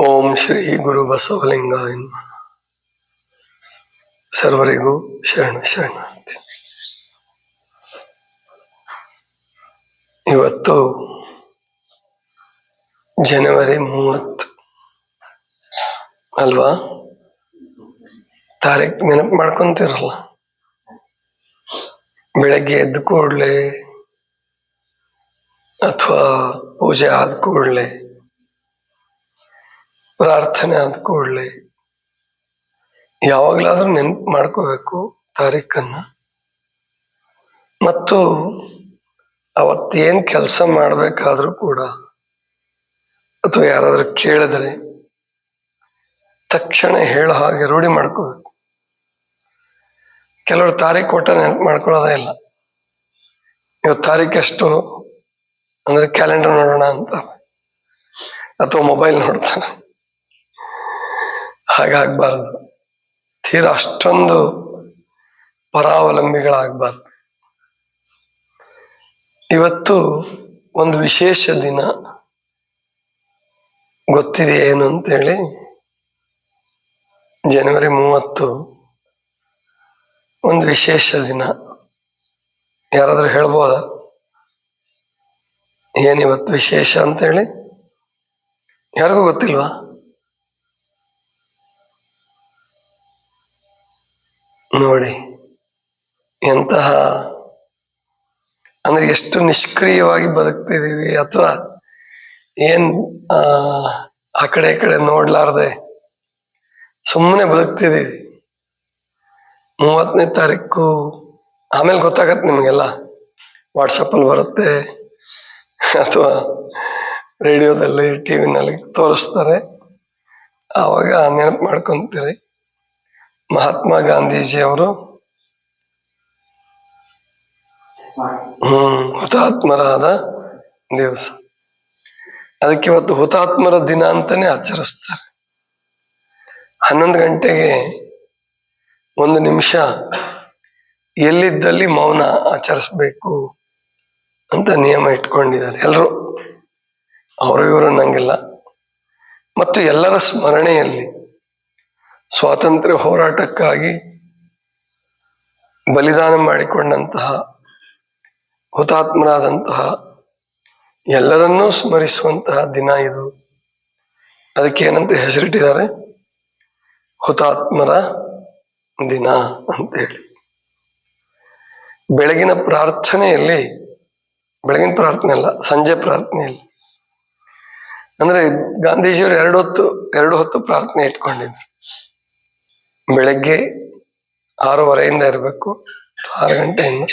ಓಂ ಶ್ರೀ ಗುರು ಬಸವಲಿಂಗಾಯ. ಸರ್ವರಿಗೂ ಶರಣ ಶರಣಾರ್ಥಿ. ಇವತ್ತು ಜನವರಿ ಮೂವತ್ತು, ಅಲ್ವಾ? ತಾರೀಕ್ ನೆನಪು ಮಾಡ್ಕೊಂತಿರಲ್ಲ? ಬೆಳಗ್ಗೆ ಎದ್ದು ಕೂಡಲೇ ಅಥವಾ ಪೂಜೆ ಆದ ಕೂಡಲೇ ಪ್ರಾರ್ಥನೆ ಆದ ಕೂಡಲೇ ಯಾವಾಗಲಾದ್ರೂ ನೆನ್ಪು ಮಾಡ್ಕೋಬೇಕು ತಾರೀಖನ್ನ ಮತ್ತು ಅವತ್ತೇನು ಕೆಲಸ ಮಾಡ್ಬೇಕಾದ್ರೂ ಕೂಡ ಅಥವಾ ಯಾರಾದರೂ ಕೇಳಿದ್ರೆ ತಕ್ಷಣ ಹೇಳೋ ಹಾಗೆ ರೂಢಿ ಮಾಡ್ಕೋಬೇಕು. ಕೆಲವರು ತಾರೀಕು ಕೊಟ್ಟ ನೆನಪು ಮಾಡ್ಕೊಳ್ಳೋದೇ ಇಲ್ಲ. ಇವತ್ತು ತಾರೀಕು ಎಷ್ಟು? ಅಂದ್ರೆ ಕ್ಯಾಲೆಂಡರ್ ನೋಡೋಣ ಅಂತ. ಅಥವಾ ಮೊಬೈಲ್ ನೋಡ್ತಾರೆ ಹಾಗಾಗ್ಬಾರ್ದು. ತೀರ ಅಷ್ಟೊಂದು ಪರಾವಲಂಬಿಗಳಾಗಬಾರ್ದು. ಇವತ್ತು ಒಂದು ವಿಶೇಷ ದಿನ. ಗೊತ್ತಿದೆ ಏನು ಅಂತೇಳಿ. ಜನವರಿ ಮೂವತ್ತು. ಒಂದು ವಿಶೇಷ ದಿನ. ಯಾರಾದರೂ ಹೇಳ್ಬೋದ? ಏನಿವತ್ತು ವಿಶೇಷ ಅಂತೇಳಿ? ಯಾರಿಗೂ ಗೊತ್ತಿಲ್ವಾ? ನೋಡಿ. ಎಂತಹ ಅಂದ್ರೆ ಎಷ್ಟು ನಿಷ್ಕ್ರಿಯವಾಗಿ ಬದುಕ್ತಿದ್ದೀವಿ ಅಥವಾ ಏನ್, ಆ ಕಡೆ ಈ ಕಡೆ ನೋಡ್ಲಾರ್ದೆ ಸುಮ್ಮನೆ ಬದುಕ್ತಿದ್ದೀವಿ. ಮೂವತ್ತನೇ ತಾರೀಕು, ಆಮೇಲೆ ಗೊತ್ತಾಗತ್ತೆ ನಿಮಗೆಲ್ಲ. ವಾಟ್ಸಪ್ಪಲ್ಲಿ ಬರುತ್ತೆ. ಅಥವಾ ರೇಡಿಯೋದಲ್ಲಿ ಟಿ ವಿನಲ್ಲಿ ತೋರಿಸ್ತಾರೆ. ಆವಾಗ ನೆನಪು ಮಾಡ್ಕೊಂತೀರಿ. ಮಹಾತ್ಮ ಗಾಂಧೀಜಿ ಅವರು ಹ್ಮ್, ಹುತಾತ್ಮರಾದ ದಿವಸ. ಅದಕ್ಕೆ ಇವತ್ತು ಹುತಾತ್ಮರ ದಿನ ಅಂತಾನೆ ಆಚರಿಸ್ತಾರೆ. ಹನ್ನೊಂದು ಗಂಟೆಗೆ ಒಂದು ನಿಮಿಷ ಎಲ್ಲಿದ್ದಲ್ಲಿ ಮೌನ ಆಚರಿಸ್ಬೇಕು ಅಂತ ನಿಯಮ ಇಟ್ಕೊಂಡಿದ್ದಾರೆ ಎಲ್ಲರೂ ಅವರು ಇವರು ನಂಗಿಲ್ಲ ಮತ್ತು ಎಲ್ಲರ ಸ್ಮರಣೆಯಲ್ಲಿ ಸ್ವಾತಂತ್ರ್ಯ ಹೋರಾಟಕ್ಕಾಗಿ ಬಲಿದಾನ ಮಾಡಿಕೊಂಡಂತಹ ಹುತಾತ್ಮರಾದಂತಹ ಎಲ್ಲರನ್ನೂ ಸ್ಮರಿಸುವಂತಹ ದಿನ ಇದು. ಅದಕ್ಕೆ ಏನಂತ ಹೆಸರಿಟ್ಟಿದ್ದಾರೆ? ಹುತಾತ್ಮರ ದಿನ ಅಂತೇಳಿ ಬೆಳಗಿನ ಪ್ರಾರ್ಥನೆಯಲ್ಲಿ, ಬೆಳಗಿನ ಪ್ರಾರ್ಥನೆ ಅಲ್ಲ, ಸಂಜೆ ಪ್ರಾರ್ಥನೆಯಲ್ಲಿ. ಅಂದ್ರೆ ಗಾಂಧೀಜಿಯವರು ಎರಡು ಹೊತ್ತು ಎರಡು ಹೊತ್ತು ಪ್ರಾರ್ಥನೆ ಇಟ್ಕೊಂಡಿದ್ರು. ಬೆಳಗ್ಗೆ ಆರೂವರೆಯಿಂದ ಇರಬೇಕು ಆರು ಗಂಟೆಯಿಂದ.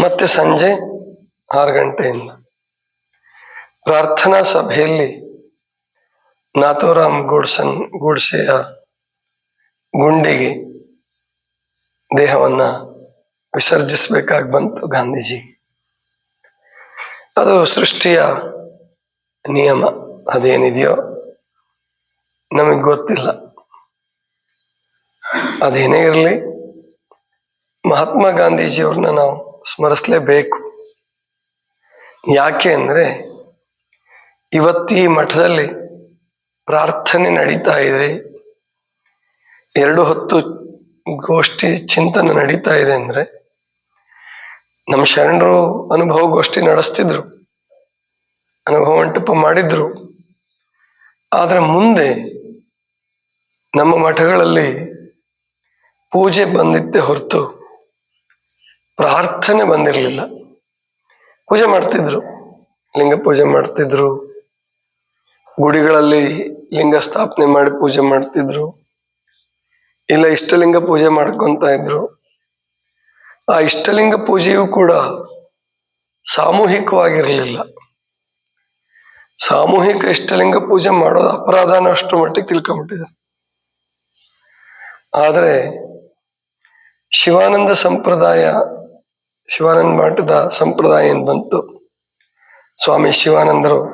ಮತ್ತೆ ಸಂಜೆ ಆರು ಗಂಟೆಯಿಂದ. ಪ್ರಾರ್ಥನಾ ಸಭೆಯಲ್ಲಿ ನಾಥೂರಾಮ್ ಗೂಡ್ಸನ್, ಗೂಡ್ಸೆಯ ಗುಂಡಿಗೆ ದೇಹವನ್ನ ವಿಸರ್ಜಿಸಬೇಕಾಗಿ ಬಂತು ಗಾಂಧೀಜಿ. ಅದು ಸೃಷ್ಟಿಯ ನಿಯಮ. ಅದೇನಿದೆಯೋ ನಮಗೆ ಗೊತ್ತಿಲ್ಲ. ಅದೇನೇ ಇರಲಿ, ಮಹಾತ್ಮ ಗಾಂಧೀಜಿಯವ್ರನ್ನ ನಾವು ಸ್ಮರಿಸಲೇಬೇಕು. ಯಾಕೆ ಅಂದರೆ, ಇವತ್ತು ಈ ಮಠದಲ್ಲಿ ಪ್ರಾರ್ಥನೆ ನಡೀತಾ ಇದೆ, ಎರಡು ಹೊತ್ತು ಗೋಷ್ಠಿ ಚಿಂತನೆ ನಡೀತಾ ಇದೆ ಅಂದ್ರೆ, ನಮ್ಮ ಶರಣರು ಅನುಭವ ಗೋಷ್ಠಿ ನಡೆಸ್ತಿದ್ರು, ಅನುಭವ ಮಂಟಪ ಮಾಡಿದ್ರು. ಆದರೆ ಮುಂದೆ ನಮ್ಮ ಮಠಗಳಲ್ಲಿ ಪೂಜೆ ಬಂದಿದ್ದೆ ಹೊರತು ಪ್ರಾರ್ಥನೆ ಬಂದಿರಲಿಲ್ಲ. ಪೂಜೆ ಮಾಡ್ತಿದ್ರು. ಲಿಂಗ ಪೂಜೆ ಮಾಡ್ತಿದ್ರು. ಗುಡಿಗಳಲ್ಲಿ ಲಿಂಗ ಸ್ಥಾಪನೆ ಮಾಡಿ ಪೂಜೆ ಮಾಡ್ತಿದ್ರು. ಇಲ್ಲ, ಇಷ್ಟಲಿಂಗ ಪೂಜೆ ಮಾಡ್ಕೊಂತ ಇದ್ರು. ಆ ಇಷ್ಟಲಿಂಗ ಪೂಜೆಯೂ ಕೂಡ ಸಾಮೂಹಿಕವಾಗಿರಲಿಲ್ಲ. ಸಾಮೂಹಿಕ ಇಷ್ಟಲಿಂಗ ಪೂಜೆ ಮಾಡೋದು ಅಪರಾಧನ ಅಷ್ಟು ಮಟ್ಟಿಗೆ ತಿಳ್ಕೊಂಬಿಟ್ಟಿದ್ದಾರೆ ಆದರೆ ಶಿವಾನಂದ ಸಂಪ್ರದಾಯ, ಶಿವಾನಂದ ಮಠದ ಸಂಪ್ರದಾಯ ಏನು ಬಂತು. ಸ್ವಾಮಿ ಶಿವಾನಂದರು,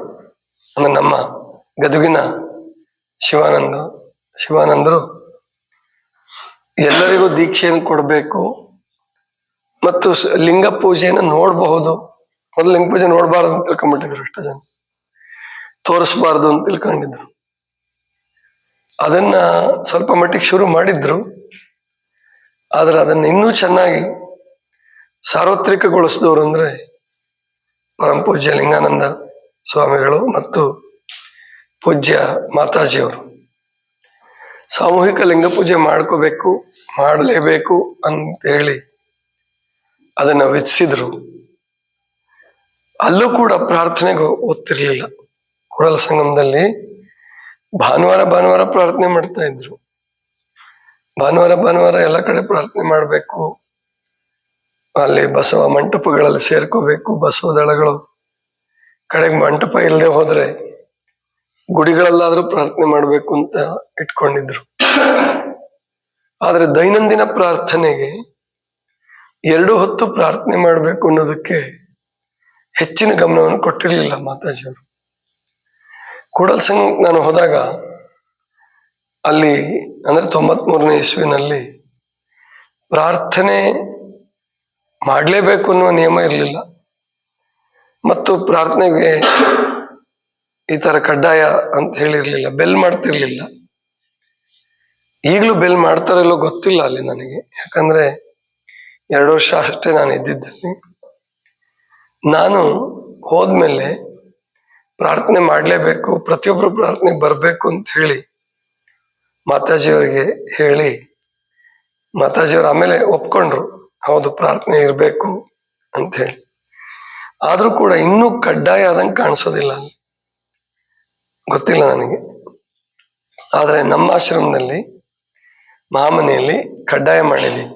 ಅಂದ್ರೆ ನಮ್ಮ ಗದುಗಿನ ಶಿವಾನಂದ, ಶಿವಾನಂದರು ಎಲ್ಲರಿಗೂ ದೀಕ್ಷೆಯನ್ನು ಕೊಡಬೇಕು ಮತ್ತು ಲಿಂಗ ಪೂಜೆಯನ್ನು ನೋಡಬಹುದು. ಮೊದಲು ಲಿಂಗ ಪೂಜೆ ನೋಡಬಾರ್ದು ಅಂತ ತಿಳ್ಕೊಂಡ್ಬಿಟ್ಟಿದ್ರು ಎಷ್ಟೋ ಜನ. ತೋರಿಸ್ಬಾರ್ದು ಅಂತ ತಿಳ್ಕೊಂಡಿದ್ರು. ಅದನ್ನ ಸ್ವಲ್ಪ ಮಟ್ಟಿಗೆ ಶುರು ಮಾಡಿದ್ರು. ಆದ್ರೆ ಅದನ್ನ ಇನ್ನೂ ಚೆನ್ನಾಗಿ ಸಾರ್ವತ್ರಿಕಗೊಳಿಸಿದವರು ಅಂದ್ರೆ ಪರಮ ಪೂಜ್ಯ ಲಿಂಗಾನಂದ ಸ್ವಾಮಿಗಳು ಮತ್ತು ಪೂಜ್ಯ ಮಾತಾಜಿಯವರು. ಸಾಮೂಹಿಕ ಲಿಂಗ ಪೂಜೆ ಮಾಡ್ಕೋಬೇಕು, ಮಾಡಲೇಬೇಕು ಅಂತ ಹೇಳಿ ಅದನ್ನ ವಿಧಿಸಿದ್ರು. ಅಲ್ಲೂ ಕೂಡ ಪ್ರಾರ್ಥನೆಗೆ ಓದ್ತಿರ್ಲಿಲ್ಲ ಕೂಡಲ ಸಂಗಮದಲ್ಲಿ ಭಾನುವಾರ ಭಾನುವಾರ ಪ್ರಾರ್ಥನೆ ಮಾಡ್ತಾ ಇದ್ರು. ಭಾನುವಾರ ಭಾನುವಾರ ಎಲ್ಲ ಕಡೆ ಪ್ರಾರ್ಥನೆ ಮಾಡಬೇಕು. ಅಲ್ಲಿ ಬಸವ ಮಂಟಪಗಳಲ್ಲಿ ಸೇರ್ಕೋಬೇಕು. ಬಸವ ದಳಗಳು ಕಡೆಗೆ ಮಂಟಪ ಇಲ್ಲದೆ ಹೋದ್ರೆ ಗುಡಿಗಳಲ್ಲಾದ್ರೂ ಪ್ರಾರ್ಥನೆ ಮಾಡಬೇಕು ಅಂತ ಇಟ್ಕೊಂಡಿದ್ರು. ಆದ್ರೆ ದೈನಂದಿನ ಪ್ರಾರ್ಥನೆಗೆ ಎರಡು ಹೊತ್ತು ಪ್ರಾರ್ಥನೆ ಮಾಡಬೇಕು ಅನ್ನೋದಕ್ಕೆ ಹೆಚ್ಚಿನ ಗಮನವನ್ನು ಕೊಟ್ಟಿರಲಿಲ್ಲ ಮಾತಾಜಿಯವರು. ಕೂಡಲ್ ಸಂಘ ನಾನು ಹೋದಾಗ ಅಲ್ಲಿ ಅಂದರೆ ತೊಂಬತ್ಮೂರನೇ ಇಸ್ವಿನಲ್ಲಿ ಪ್ರಾರ್ಥನೆ ಮಾಡಲೇಬೇಕು ಅನ್ನುವ ನಿಯಮ ಇರಲಿಲ್ಲ. ಮತ್ತು ಪ್ರಾರ್ಥನೆಗೆ ಈ ಥರ ಕಡ್ಡಾಯ ಅಂತ ಹೇಳಿರಲಿಲ್ಲ, ಬೆಲ್ ಮಾಡ್ತಿರ್ಲಿಲ್ಲ. ಈಗಲೂ ಬೆಲ್ ಮಾಡ್ತಾರಲ್ಲೋ ಗೊತ್ತಿಲ್ಲ ಅಲ್ಲಿ ನನಗೆ. ಯಾಕಂದರೆ ಎರಡು ವರ್ಷ ಅಷ್ಟೇ ನಾನು ಇದ್ದಿದ್ದಲ್ಲಿ. ನಾನು ಹೋದ್ಮೇಲೆ ಪ್ರಾರ್ಥನೆ ಮಾಡಲೇಬೇಕು ಪ್ರತಿಯೊಬ್ಬರು ಪ್ರಾರ್ಥನೆ ಬರಬೇಕು ಅಂತ ಹೇಳಿ ಮಾತಾಜಿಯವರಿಗೆ ಹೇಳಿ, ಮಾತಾಜಿಯವರು ಆಮೇಲೆ ಒಪ್ಕೊಂಡ್ರು, ಹೌದು, ಪ್ರಾರ್ಥನೆ ಇರಬೇಕು ಅಂತ ಹೇಳಿ. ಆದರೂ ಕೂಡ ಇನ್ನೂ ಕಡ್ಡಾಯ ಆದಂಗೆ ಕಾಣಿಸೋದಿಲ್ಲ ಅಲ್ಲಿ. ಗೊತ್ತಿಲ್ಲ ನನಗೆ. ಆದರೆ ನಮ್ಮ ಆಶ್ರಮದಲ್ಲಿ, ಮಾಮನೆಯಲ್ಲಿ ಕಡ್ಡಾಯ ಮಾಡಿದ್ವಿ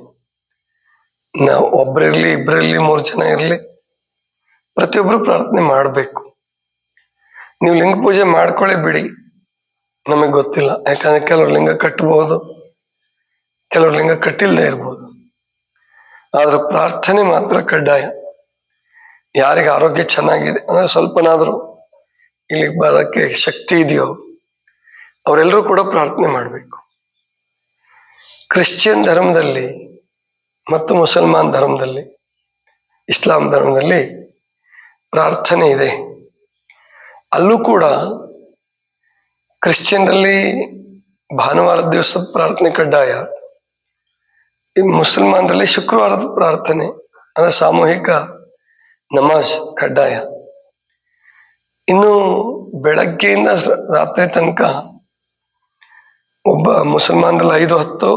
ನಾವು ಒಬ್ರಿರ್ಲಿ ಇಬ್ಬರಿರಲಿ ಮೂರು ಜನ ಇರಲಿ ಪ್ರತಿಯೊಬ್ಬರು ಪ್ರಾರ್ಥನೆ ಮಾಡಬೇಕು. ನೀವು ಲಿಂಗ ಪೂಜೆ ಮಾಡ್ಕೊಳ್ಳೇ ಬಿಡಿ. ನಮಗೆ ಗೊತ್ತಿಲ್ಲ. ಯಾಕಂದ್ರೆ ಕೆಲವ್ರು ಲಿಂಗ ಕಟ್ಟಬಹುದು, ಕೆಲವ್ರು ಲಿಂಗ ಕಟ್ಟಿಲ್ದೇ ಇರ್ಬೋದು. ಆದ್ರೆ ಪ್ರಾರ್ಥನೆ ಮಾತ್ರ ಕಡ್ಡಾಯ. ಯಾರಿಗೆ ಆರೋಗ್ಯ ಚೆನ್ನಾಗಿದೆ, ಅಂದ್ರೆ ಸ್ವಲ್ಪನಾದರೂ ಇಲ್ಲಿಗೆ ಬರೋಕ್ಕೆ ಶಕ್ತಿ ಇದೆಯೋ, ಅವರೆಲ್ಲರೂ ಕೂಡ ಪ್ರಾರ್ಥನೆ ಮಾಡಬೇಕು. ಕ್ರಿಶ್ಚಿಯನ್ ಧರ್ಮದಲ್ಲಿ ಮತ್ತು ಮುಸಲ್ಮಾನ್ ಧರ್ಮದಲ್ಲಿ, ಇಸ್ಲಾಂ ಧರ್ಮದಲ್ಲಿ ಪ್ರಾರ್ಥನೆ ಇದೆ. ಅಲ್ಲೂ ಕೂಡ ಕ್ರಿಶ್ಚಿಯನ್ರಲ್ಲಿ ಭಾನುವಾರ ದಿವಸದ ಪ್ರಾರ್ಥನೆ ಕಡ್ಡಾಯ. ಈ ಮುಸಲ್ಮಾನರಲ್ಲಿ ಶುಕ್ರವಾರದ ಪ್ರಾರ್ಥನೆ ಅಂದ್ರೆ ಸಾಮೂಹಿಕ ನಮಾಜ್ ಕಡ್ಡಾಯ. ಇನ್ನು ಬೆಳಗ್ಗೆಯಿಂದ ರಾತ್ರಿ ತನಕ ಒಬ್ಬ ಮುಸಲ್ಮಾನರಲ್ಲಿ ಐದು ಹೊತ್ತು,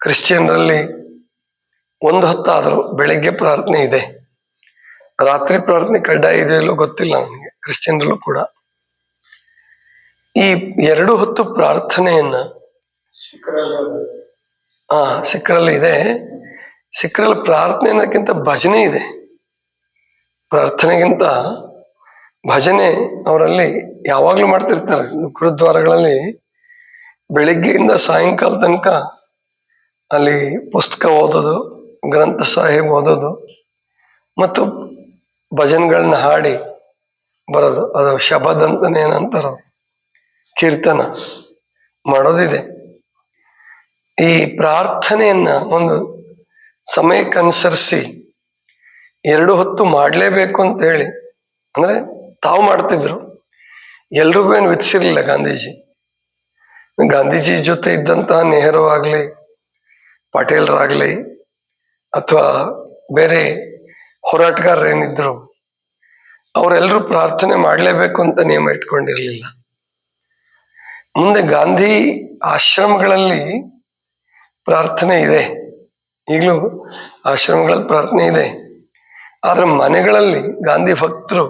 ಕ್ರಿಶ್ಚಿಯನ್ರಲ್ಲಿ ಒಂದು ಹೊತ್ತಾದರೂ ಬೆಳಗ್ಗೆ ಪ್ರಾರ್ಥನೆ ಇದೆ. ರಾತ್ರಿ ಪ್ರಾರ್ಥನೆ ಕಡ್ಡಾಯ ಇದೆಯಲ್ಲೋ ಗೊತ್ತಿಲ್ಲ ನನಗೆ, ಕ್ರಿಶ್ಚಿಯನ್ರಲ್ಲೂ ಕೂಡ. ಈ ಎರಡು ಹೊತ್ತು ಪ್ರಾರ್ಥನೆಯನ್ನ ಆ ಸಿಖ್ರಲ್ಲಿ ಇದೆ. ಸಿಖ್ರಲ್ಲಿ ಪ್ರಾರ್ಥನೆ ಅನ್ನೋಕ್ಕಿಂತ ಭಜನೆ ಇದೆ. ಪ್ರಾರ್ಥನೆಗಿಂತ ಭಜನೆ ಅವರಲ್ಲಿ ಯಾವಾಗ್ಲೂ ಮಾಡ್ತಿರ್ತಾರೆ. ಗುರುದ್ವಾರಗಳಲ್ಲಿ ಬೆಳಿಗ್ಗೆಯಿಂದ ಸಾಯಂಕಾಲ ತನಕ ಅಲ್ಲಿ ಪುಸ್ತಕ ಓದೋದು, ಗ್ರಂಥ ಸಾಹೇಬ್ ಓದೋದು, ಮತ್ತು ಭಜನ್ಗಳನ್ನ ಹಾಡಿ ಬರೋದು. ಅದು ಶಬದ್ ಅಂತಾನೆ ಏನಂತಾರ. ಕೀರ್ತನ ಮಾಡೋದಿದೆ. ಈ ಪ್ರಾರ್ಥನೆಯನ್ನ ಒಂದು ಸಮಯಕ್ಕನುಸರಿಸಿ ಎರಡು ಹೊತ್ತು ಮಾಡಲೇಬೇಕು ಅಂತ ಹೇಳಿ, ಅಂದ್ರೆ ತಾವು ಮಾಡ್ತಿದ್ರು, ಎಲ್ರಿಗೂ ಏನು ವಿಧಿಸಿರ್ಲಿಲ್ಲ ಗಾಂಧೀಜಿ. ಗಾಂಧೀಜಿ ಜೊತೆ ಇದ್ದಂತಹ ನೆಹರು ಆಗ್ಲಿ, ಪಟೇಲ್ರಾಗ್ಲಿ, ಅಥವಾ ಬೇರೆ ಹೋರಾಟಗಾರರೇನಿದ್ರು ಅವರೆಲ್ಲರೂ ಪ್ರಾರ್ಥನೆ ಮಾಡಲೇಬೇಕು ಅಂತ ನಿಯಮ ಇಟ್ಕೊಂಡಿರ್ಲಿಲ್ಲ. ಮುಂದೆ ಗಾಂಧಿ ಆಶ್ರಮಗಳಲ್ಲಿ ಪ್ರಾರ್ಥನೆ ಇದೆ. ಈಗಲೂ ಆಶ್ರಮಗಳಲ್ಲಿ ಪ್ರಾರ್ಥನೆ ಇದೆ. ಆದರೆ ಮನೆಗಳಲ್ಲಿ ಗಾಂಧಿ ಭಕ್ತರು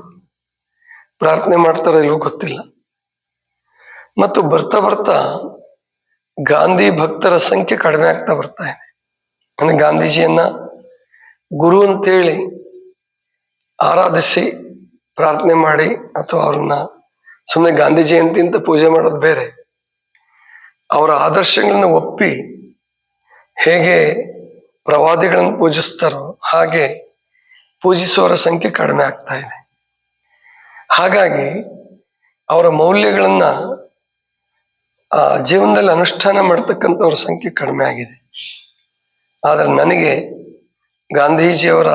ಪ್ರಾರ್ಥನೆ ಮಾಡ್ತಾರೋ ಇಲ್ವೋ ಗೊತ್ತಿಲ್ಲ. ಮತ್ತು ಬರ್ತಾ ಬರ್ತಾ ಗಾಂಧಿ ಭಕ್ತರ ಸಂಖ್ಯೆ ಕಡಿಮೆ ಆಗ್ತಾ ಬರ್ತಾ ಇದೆ. ಅಂದರೆ ಗಾಂಧೀಜಿಯನ್ನ ಗುರು ಅಂತೇಳಿ ಆರಾಧಿಸಿ ಪ್ರಾರ್ಥನೆ ಮಾಡಿ ಅಥವಾ ಅವ್ರನ್ನ ಸುಮ್ಮನೆ ಗಾಂಧಿ ಜಯಂತಿ ಅಂತ ಪೂಜೆ ಮಾಡೋದು ಬೇರೆ. ಅವರ ಆದರ್ಶಗಳನ್ನ ಒಪ್ಪಿ ಹೇಗೆ ಪ್ರವಾದಿಗಳನ್ನು ಪೂಜಿಸ್ತಾರೋ ಹಾಗೆ ಪೂಜಿಸುವವರ ಸಂಖ್ಯೆ ಕಡಿಮೆ ಆಗ್ತಾ ಇದೆ. ಹಾಗಾಗಿ ಅವರ ಮೌಲ್ಯಗಳನ್ನ, ಆ, ಜೀವನದಲ್ಲಿ ಅನುಷ್ಠಾನ ಮಾಡ್ತಕ್ಕಂಥವ್ರ ಸಂಖ್ಯೆ ಕಡಿಮೆ ಆಗಿದೆ. ಆದರೆ ನನಗೆ ಗಾಂಧೀಜಿಯವರ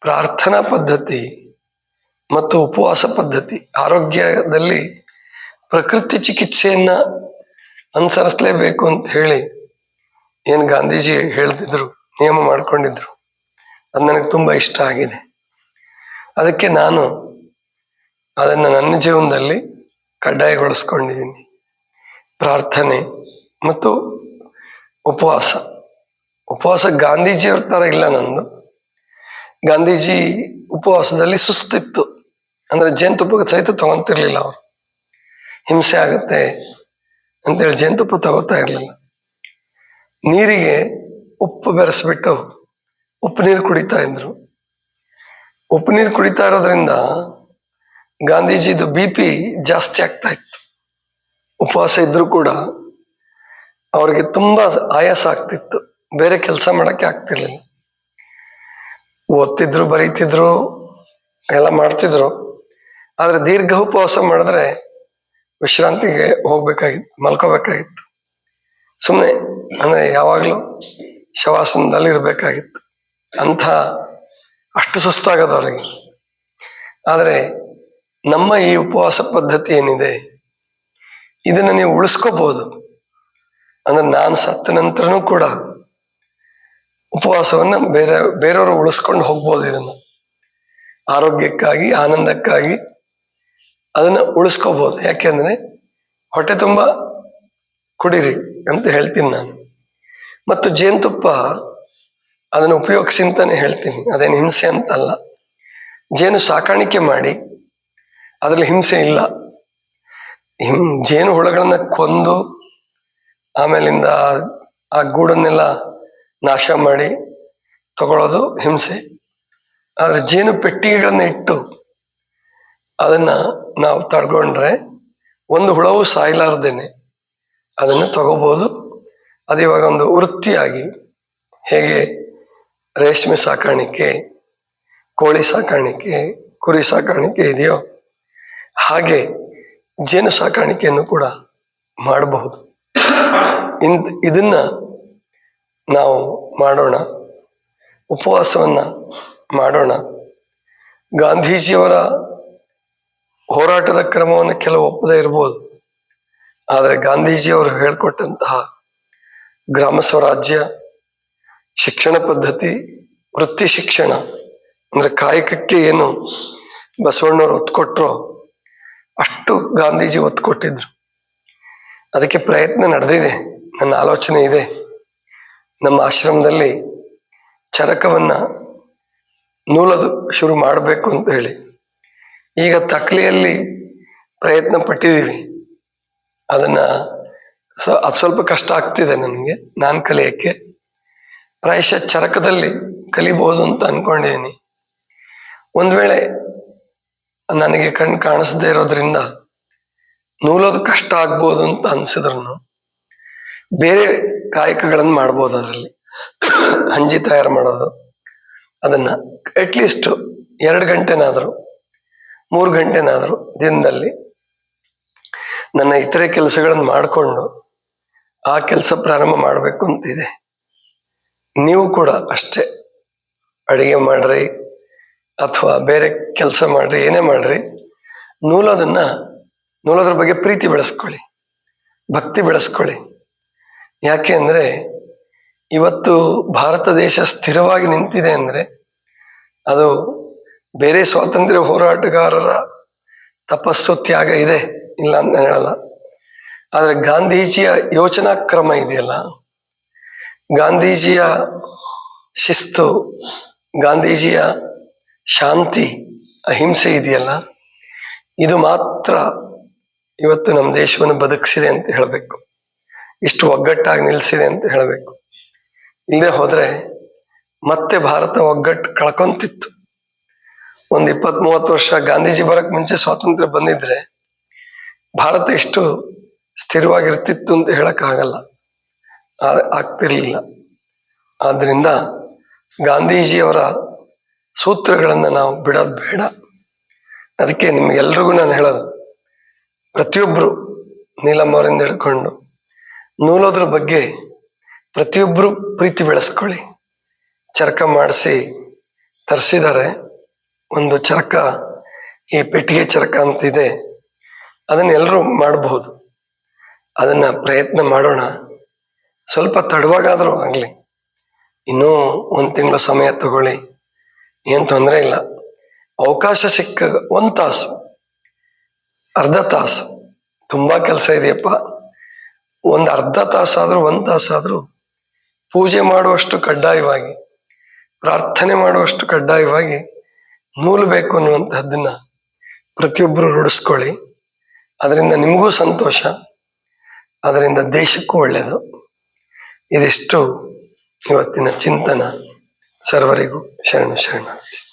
ಪ್ರಾರ್ಥನಾ ಪದ್ಧತಿ ಮತ್ತು ಉಪವಾಸ ಪದ್ಧತಿ. ಆರೋಗ್ಯದಲ್ಲಿ ಪ್ರಕೃತಿ ಚಿಕಿತ್ಸೆಯನ್ನ ಅನುಸರಿಸಲೇಬೇಕು ಅಂತ ಹೇಳಿ ಏನು ಗಾಂಧೀಜಿ ಹೇಳ್ತಿದ್ರು, ನಿಯಮ ಮಾಡ್ಕೊಂಡಿದ್ರು. ಅದು ನನಗೆ ತುಂಬ ಇಷ್ಟ ಆಗಿದೆ. ಅದಕ್ಕೆ ನಾನು ಅದನ್ನು ನನ್ನ ಜೀವನದಲ್ಲಿ ಕಡ್ಡಾಯಗೊಳಿಸ್ಕೊಂಡಿದ್ದೀನಿ ಪ್ರಾರ್ಥನೆ ಮತ್ತು ಉಪವಾಸ. ಉಪವಾಸ ಗಾಂಧೀಜಿಯವ್ರ ಥರ ಇಲ್ಲ ನಂದು. ಗಾಂಧೀಜಿ ಉಪವಾಸದಲ್ಲಿ ಸುಸ್ತಿತ್ತು. ಅಂದ್ರೆ ಜೇನುತುಪ್ಪಕ್ಕೆ ಸಹಿತ ತಗೊಂತಿರ್ಲಿಲ್ಲ ಅವರು. ಹಿಂಸೆ ಆಗುತ್ತೆ ಅಂತೇಳಿ ಜೇನುತುಪ್ಪ ತಗೋತಾ ಇರಲಿಲ್ಲ. ನೀರಿಗೆ ಉಪ್ಪು ಬೆರೆಸ್ಬಿಟ್ಟು ಉಪ್ಪು ನೀರು ಕುಡಿತಾ ಇದ್ರು. ಉಪ್ಪು ನೀರು ಕುಡಿತಾ ಇರೋದ್ರಿಂದ ಗಾಂಧೀಜಿದು ಬಿ ಪಿ ಜಾಸ್ತಿ ಆಗ್ತಾ ಇತ್ತು. ಉಪವಾಸ ಇದ್ರೂ ಕೂಡ ಅವ್ರಿಗೆ ತುಂಬಾ ಆಯಾಸ ಆಗ್ತಿತ್ತು. ಬೇರೆ ಕೆಲಸ ಮಾಡಕ್ಕೆ ಆಗ್ತಿರ್ಲಿಲ್ಲ. ಓದ್ತಿದ್ರು, ಬರೀತಿದ್ರು, ಎಲ್ಲ ಮಾಡ್ತಿದ್ರು. ಆದ್ರೆ ದೀರ್ಘ ಉಪವಾಸ ಮಾಡಿದ್ರೆ ವಿಶ್ರಾಂತಿಗೆ ಹೋಗ್ಬೇಕಾಗಿತ್ತು, ಮಲ್ಕೋಬೇಕಾಗಿತ್ತು. ಸುಮ್ಮನೆ ಅಂದ್ರೆ ಯಾವಾಗಲೂ ಶವಾಸನದಲ್ಲಿ ಇರಬೇಕಾಗಿತ್ತು. ಅಂಥ ಅಷ್ಟು ಸುಸ್ತಾಗದ ಅವರಿಗೆ. ಆದರೆ ನಮ್ಮ ಈ ಉಪವಾಸ ಪದ್ಧತಿ ಏನಿದೆ, ಇದನ್ನ ನೀವು ಉಳಿಸ್ಕೋಬಹುದು ಅಂದ್ರೆ ನಾನು ಸತ್ತ ನಂತರನೂ ಕೂಡ ಉಪವಾಸವನ್ನ ಬೇರೆ, ಬೇರೆಯವರು ಉಳಿಸ್ಕೊಂಡು ಹೋಗ್ಬೋದು ಇದನ್ನು. ಆರೋಗ್ಯಕ್ಕಾಗಿ, ಆನಂದಕ್ಕಾಗಿ ಅದನ್ನ ಉಳಿಸ್ಕೋಬಹುದು ಯಾಕೆಂದರೆ ಹೊಟ್ಟೆ ತುಂಬ ಕುಡೀರಿ ಅಂತ ಹೇಳ್ತೀನಿ ನಾನು. ಮತ್ತು ಜೇನುತುಪ್ಪ ಅದನ್ನು ಉಪಯೋಗಿಸಿ ಅಂತಾನೆ ಹೇಳ್ತೀನಿ. ಅದೇನು ಹಿಂಸೆ ಅಂತಲ್ಲ. ಜೇನು ಸಾಕಾಣಿಕೆ ಮಾಡಿ ಅದರಲ್ಲಿ ಹಿಂಸೆ ಇಲ್ಲ. ಹಿಂ, ಜೇನು ಹುಳಗಳನ್ನ ಕೊಂದು ಆಮೇಲಿಂದ ಆ ಗೂಡನ್ನೆಲ್ಲ ನಾಶ ಮಾಡಿ ತಗೊಳ್ಳೋದು ಹಿಂಸೆ. ಆದರೆ ಜೇನು ಪೆಟ್ಟಿಗೆಗಳನ್ನ ಇಟ್ಟು ಅದನ್ನ ನಾವು ತಡ್ಕೊಂಡ್ರೆ ಒಂದು ಹುಳವು ಸಾಯಲಾರ್ದೇನೆ ಅದನ್ನು ತಗೋಬಹುದು ಅದು ಇವಾಗ ಒಂದು ವೃತ್ತಿಯಾಗಿ ಹೇಗೆ ರೇಷ್ಮೆ ಸಾಕಾಣಿಕೆ, ಕೋಳಿ ಸಾಕಾಣಿಕೆ, ಕುರಿ ಸಾಕಾಣಿಕೆ ಇದೆಯೋ ಹಾಗೆ ಜೇನು ಸಾಕಾಣಿಕೆಯನ್ನು ಕೂಡ ಮಾಡಬಹುದು. ಇನ್ ಇದನ್ನ ನಾವು ಮಾಡೋಣ, ಉಪವಾಸವನ್ನ ಮಾಡೋಣ. ಗಾಂಧೀಜಿಯವರ ಹೋರಾಟದ ಕ್ರಮವನ್ನು ಕೆಲವು ಒಪ್ಪದೇ ಇರ್ಬೋದು. ಆದರೆ ಗಾಂಧೀಜಿಯವರು ಹೇಳ್ಕೊಟ್ಟಂತಹ ಗ್ರಾಮ ಸ್ವರಾಜ್ಯ, ಶಿಕ್ಷಣ ಪದ್ಧತಿ, ವೃತ್ತಿ ಶಿಕ್ಷಣ, ಅಂದ್ರೆ ಕಾಯಕಕ್ಕೆ ಏನು ಬಸವಣ್ಣವ್ರು ಒತ್ತು ಕೊಟ್ಟರೋ ಅಷ್ಟು ಗಾಂಧೀಜಿ ಒತ್ತು ಕೊಟ್ಟಿದ್ರು ಅದಕ್ಕೆ ಪ್ರಯತ್ನ ನಡೆದಿದೆ, ನನ್ನ ಆಲೋಚನೆ ಇದೆ. ನಮ್ಮ ಆಶ್ರಮದಲ್ಲಿ ಚರಕವನ್ನ ನೂಲದು ಶುರು ಮಾಡಬೇಕು ಅಂತ ಹೇಳಿ. ಈಗ ತಕ್ಲಿಯಲ್ಲಿ ಪ್ರಯತ್ನ ಪಟ್ಟಿದ್ದೀವಿ. ಅದನ್ನ ಸೊ, ಅದು ಸ್ವಲ್ಪ ಕಷ್ಟ ಆಗ್ತಿದೆ ನನಗೆ, ನಾನು ಕಲಿಯಕ್ಕೆ. ಪ್ರಾಯಶಃ ಚರಕದಲ್ಲಿ ಕಲಿಬಹುದು ಅಂತ ಅನ್ಕೊಂಡಿದ್ದೀನಿ ಒಂದು ವೇಳೆ ನನಗೆ ಕಣ್ ಕಾಣಿಸದೇ ಇರೋದ್ರಿಂದ ನೂಲೋದು ಕಷ್ಟ ಆಗ್ಬೋದು ಅಂತ ಅನ್ಸಿದ್ರು ಬೇರೆ ಕಾಯಕಗಳನ್ನು ಮಾಡ್ಬೋದು ಅದರಲ್ಲಿ. ಹಂಜಿ ತಯಾರು ಮಾಡೋದು. ಅದನ್ನ ಅಟ್ಲೀಸ್ಟ್ ಎರಡು ಗಂಟೆನಾದರೂ ಮೂರು ಗಂಟೆನಾದರೂ ದಿನದಲ್ಲಿ ನನ್ನ ಇತರೆ ಕೆಲಸಗಳನ್ನು ಮಾಡಿಕೊಂಡು ಆ ಕೆಲಸ ಪ್ರಾರಂಭ ಮಾಡಬೇಕು ಅಂತಿದೆ. ನೀವು ಕೂಡ ಅಷ್ಟೇ ಅಡುಗೆ ಮಾಡ್ರಿ ಅಥವಾ ಬೇರೆ ಕೆಲಸ ಮಾಡ್ರಿ, ಏನೇ ಮಾಡ್ರಿ, ನೂಲೋದನ್ನ, ನೂಲೋದ್ರ ಬಗ್ಗೆ ಪ್ರೀತಿ ಬೆಳೆಸ್ಕೊಳ್ಳಿ, ಭಕ್ತಿ ಬೆಳೆಸ್ಕೊಳ್ಳಿ. ಯಾಕೆ ಅಂದರೆ ಇವತ್ತು ಭಾರತ ದೇಶ ಸ್ಥಿರವಾಗಿ ನಿಂತಿದೆ ಅಂದರೆ ಅದು ಬೇರೆ ಸ್ವಾತಂತ್ರ್ಯ ಹೋರಾಟಗಾರರ ತಪಸ್ಸು ತ್ಯಾಗ ಇದೆ, ಇಲ್ಲ ಅಂತ ಹೇಳಲ್ಲ. ಆದರೆ ಗಾಂಧೀಜಿಯ ಯೋಚನಾ ಕ್ರಮ ಇದೆಯಲ್ಲ? ಗಾಂಧೀಜಿಯ ಶಿಸ್ತು, ಗಾಂಧೀಜಿಯ ಶಾಂತಿ, ಅಹಿಂಸೆ ಇದೆಯಲ್ಲ? ಇದು ಮಾತ್ರ ಇವತ್ತು ನಮ್ಮ ದೇಶವನ್ನು ಬದುಕಿಸಿದೆ ಅಂತ ಹೇಳಬೇಕು. ಇಷ್ಟು ಒಗ್ಗಟ್ಟಾಗಿ ನಿಲ್ಲಿಸಿದೆ ಅಂತ ಹೇಳಬೇಕು. ಇಲ್ಲದೆ ಹೋದರೆ ಮತ್ತೆ ಭಾರತ ಒಗ್ಗಟ್ಟು ಕಳ್ಕೊಂತಿತ್ತು. ಒಂದು ಇಪ್ಪತ್ ಮೂವತ್ತು ವರ್ಷ ಗಾಂಧೀಜಿ ಬರಕ್ ಮುಂಚೆ ಸ್ವಾತಂತ್ರ್ಯ ಬಂದಿದ್ರೆ ಭಾರತ ಎಷ್ಟು ಸ್ಥಿರವಾಗಿರ್ತಿತ್ತು ಅಂತ ಹೇಳಕ್ ಆಗಲ್ಲ ಆಗ್ತಿರ್ಲಿಲ್ಲ. ಆದ್ರಿಂದ ಗಾಂಧೀಜಿಯವರ ಸೂತ್ರಗಳನ್ನು ನಾವು ಬಿಡೋದು ಬೇಡ. ಅದಕ್ಕೆ ನಿಮ್ಗೆಲ್ರಿಗೂ ನಾನು ಹೇಳೋದು ಪ್ರತಿಯೊಬ್ಬರು ನೀಲಮ್ಮ ಅವರಿಂದ ಹಿಡ್ಕೊಂಡು ನೂಲೋದ್ರ ಬಗ್ಗೆ ಪ್ರತಿಯೊಬ್ಬರು ಪ್ರೀತಿ ಬೆಳೆಸ್ಕೊಳ್ಳಿ. ಚರಕ ಮಾಡಿಸಿ ತರಿಸಿದ್ದಾರೆ. ಒಂದು ಚರಕ, ಈ ಪೆಟ್ಟಿಗೆ ಚರಕ ಅಂತಿದೆ. ಅದನ್ನೆಲ್ಲರೂ ಮಾಡಬಹುದು. ಅದನ್ನ ಪ್ರಯತ್ನ ಮಾಡೋಣ. ಸ್ವಲ್ಪ ತಡವಾಗಾದರೂ ಆಗಲಿ. ಇನ್ನೂ ಒಂದು ತಿಂಗಳು ಸಮಯ ತಗೊಳ್ಳಿ. ಏನು ತೊಂದರೆ ಇಲ್ಲ. ಅವಕಾಶ ಸಿಕ್ಕ ಒಂದು ತಾಸು, ಅರ್ಧ ತಾಸು, ತುಂಬಾ ಕೆಲಸ ಇದೆಯಪ್ಪ. ಒಂದು ಅರ್ಧ ತಾಸಾದರೂ, ಒಂದು ತಾಸಾದ್ರೂ ಪೂಜೆ ಮಾಡುವಷ್ಟು ಕಡ್ಡಾಯವಾಗಿ, ಪ್ರಾರ್ಥನೆ ಮಾಡುವಷ್ಟು ಕಡ್ಡಾಯವಾಗಿ ನೂಲು ಬೇಕು ಅನ್ನುವಂತಹದ್ದನ್ನ ಪ್ರತಿಯೊಬ್ಬರು ರೂಢಿಸ್ಕೊಳ್ಳಿ. ಅದರಿಂದ ನಿಮಗೂ ಸಂತೋಷ. ಅದರಿಂದ ದೇಶಕ್ಕೂ ಒಳ್ಳೆಯದು ಇದಿಷ್ಟು ಇವತ್ತಿನ ಚಿಂತನ. ಸರ್ವರಿಗೂ ಶರಣ ಶರಣಾರ್ಥಿ